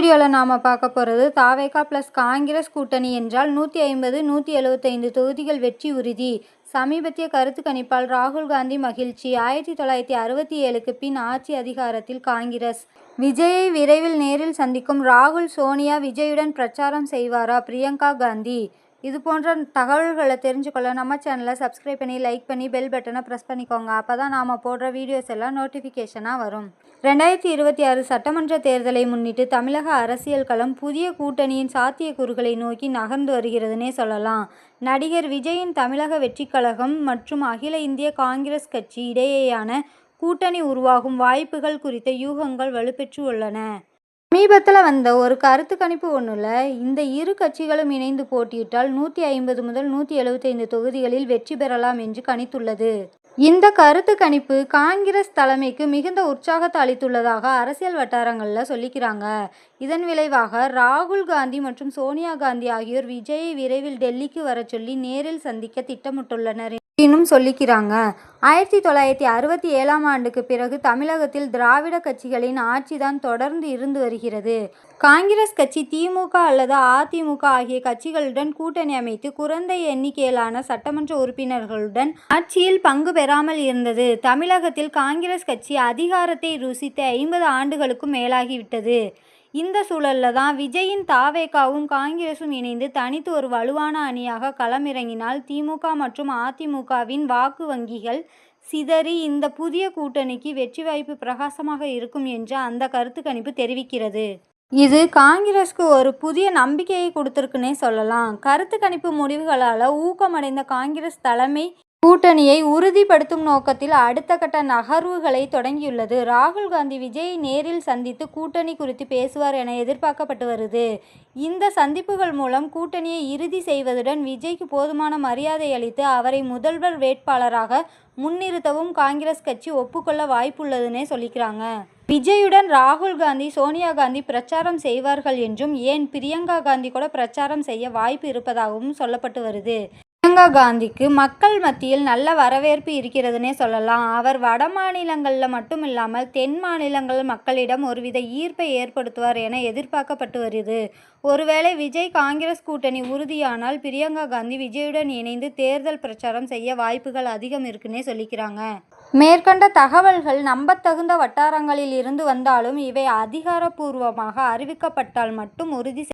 வீடியோவில் நாம் பார்க்க போகிறது தாவேகா ப்ளஸ் காங்கிரஸ் கூட்டணி என்றால் நூற்றி ஐம்பது நூற்றி எழுபத்தைந்து தொகுதிகள் வெற்றி உறுதி. சமீபத்திய கருத்து கணிப்பால் ராகுல் காந்தி மகிழ்ச்சி. ஆயிரத்தி தொள்ளாயிரத்தி அறுபத்தி ஏழுக்கு பின் ஆட்சி அதிகாரத்தில் காங்கிரஸ். விஜயை விரைவில் நேரில் சந்திக்கும் ராகுல் சோனியா விஜயுடன் பிரச்சாரம் செய்வாரா பிரியங்கா காந்தி? இது போன்ற தகவல்களை தெரிஞ்சுக்கொள்ள நம்ம சேனலை சப்ஸ்கிரைப் பண்ணி லைக் பண்ணி பெல் பட்டனை ப்ரெஸ் பண்ணிக்கோங்க. அப்போ தான் நாம் போடுற வீடியோஸ் எல்லாம் நோட்டிஃபிகேஷனாக வரும். ரெண்டாயிரத்தி இருபத்தி ஆறு சட்டமன்ற தேர்தலை முன்னிட்டு தமிழக அரசியல் களம் புதிய கூட்டணியின் சாத்தியக்கூறுகளை நோக்கி நகர்ந்து வருகிறதுனே சொல்லலாம். நடிகர் விஜயின் தமிழக வெற்றிக் கழகம் மற்றும் அகில இந்திய காங்கிரஸ் கட்சி இடையேயான கூட்டணி உருவாகும் வாய்ப்புகள் குறித்த யூகங்கள் வலுப்பெற்று உள்ளன. சமீபத்தில் வந்த ஒரு கருத்து கணிப்பு ஒன்றில் இந்த இரு கட்சிகளும் இணைந்து போட்டியிட்டால் நூற்றி ஐம்பது முதல் நூற்றி எழுபத்தைந்து தொகுதிகளில் வெற்றி பெறலாம் என்று கணித்துள்ளது. இந்த கருத்து கணிப்பு காங்கிரஸ் தலைமைக்கு மிகுந்த உற்சாகத்தை அளித்துள்ளதாக அரசியல் வட்டாரங்களில் சொல்லிக்கிறாங்க. இதன் விளைவாக ராகுல் காந்தி மற்றும் சோனியா காந்தி ஆகியோர் விஜயை விரைவில் டெல்லிக்கு வர சொல்லி நேரில் சந்திக்க திட்டமிட்டுள்ளனர் இன்னும் சொல்லிக்கிறாங்க. ஆயிரத்தி தொள்ளாயிரத்தி அறுபத்தி ஏழாம் ஆண்டுக்கு பிறகு தமிழகத்தில் திராவிட கட்சிகளின் ஆட்சிதான் தொடர்ந்து இருந்து வருகிறது. காங்கிரஸ் கட்சி திமுக அல்லது அதிமுக ஆகிய கட்சிகளுடன் கூட்டணி அமைத்து குறைந்த எண்ணிக்கையிலான சட்டமன்ற உறுப்பினர்களுடன் ஆட்சியில் பங்கு பெறாமல் இருந்தது. தமிழகத்தில் காங்கிரஸ் கட்சி அதிகாரத்தை ருசித்து ஐம்பது ஆண்டுகளுக்கும் மேலாகிவிட்டது. இந்த சூழல்ல தான் விஜயின் தாவேகாவும் காங்கிரசும் இணைந்து தனித்து ஒரு வலுவான அணியாக களமிறங்கினால் திமுக மற்றும் அதிமுகவின் வாக்கு வங்கிகள் சிதறி இந்த புதிய கூட்டணிக்கு வெற்றி வாய்ப்பு பிரகாசமாக இருக்கும் என்று அந்த கருத்து கணிப்பு தெரிவிக்கிறது. இது காங்கிரஸ்க்கு ஒரு புதிய நம்பிக்கையை கொடுத்துருக்குன்னே சொல்லலாம். கருத்து கணிப்பு முடிவுகளால் ஊக்கமடைந்த காங்கிரஸ் தலைமை கூட்டணியை உறுதிப்படுத்தும் நோக்கத்தில் அடுத்த கட்ட நகர்வுகளை தொடங்கியுள்ளது. ராகுல் காந்தி விஜயை நேரில் சந்தித்து கூட்டணி குறித்து பேசுவார் என எதிர்பார்க்கப்பட்டு வருது. இந்த சந்திப்புகள் மூலம் கூட்டணியை இறுதி செய்வதுடன் விஜய்க்கு போதுமான மரியாதை அளித்து அவரை முதல்வர் வேட்பாளராக முன்னிறுத்தவும் காங்கிரஸ் கட்சி ஒப்புக்கொள்ள வாய்ப்புள்ளதுன்னே சொல்லிக்கிறாங்க. விஜயுடன் ராகுல் காந்தி சோனியா காந்தி பிரச்சாரம் செய்வார்கள் என்றும் ஏன் பிரியங்கா காந்தி கூட பிரச்சாரம் செய்ய வாய்ப்பு இருப்பதாகவும் சொல்லப்பட்டு வருது. பிரியங்கா காந்திக்கு மக்கள் மத்தியில் நல்ல வரவேற்பு இருக்கிறதுனே சொல்லலாம். அவர் வட மாநிலங்களில் மட்டும் இல்லாமல் தென் மாநிலங்கள் மக்களிடம் ஒருவித ஈர்ப்பை ஏற்படுத்துவார் என எதிர்பார்க்கப்பட்டு வருது. ஒருவேளை விஜய் காங்கிரஸ் கூட்டணி உறுதியானால் பிரியங்கா காந்தி விஜயுடன் இணைந்து தேர்தல் பிரச்சாரம் செய்ய வாய்ப்புகள் அதிகம் இருக்குன்னே சொல்லிக்கிறாங்க. மேற்கண்ட தகவல்கள் நம்பத்தகுந்த வட்டாரங்களில் இருந்து வந்தாலும் இவை அதிகாரப்பூர்வமாக அறிவிக்கப்பட்டால் மட்டும் உறுதி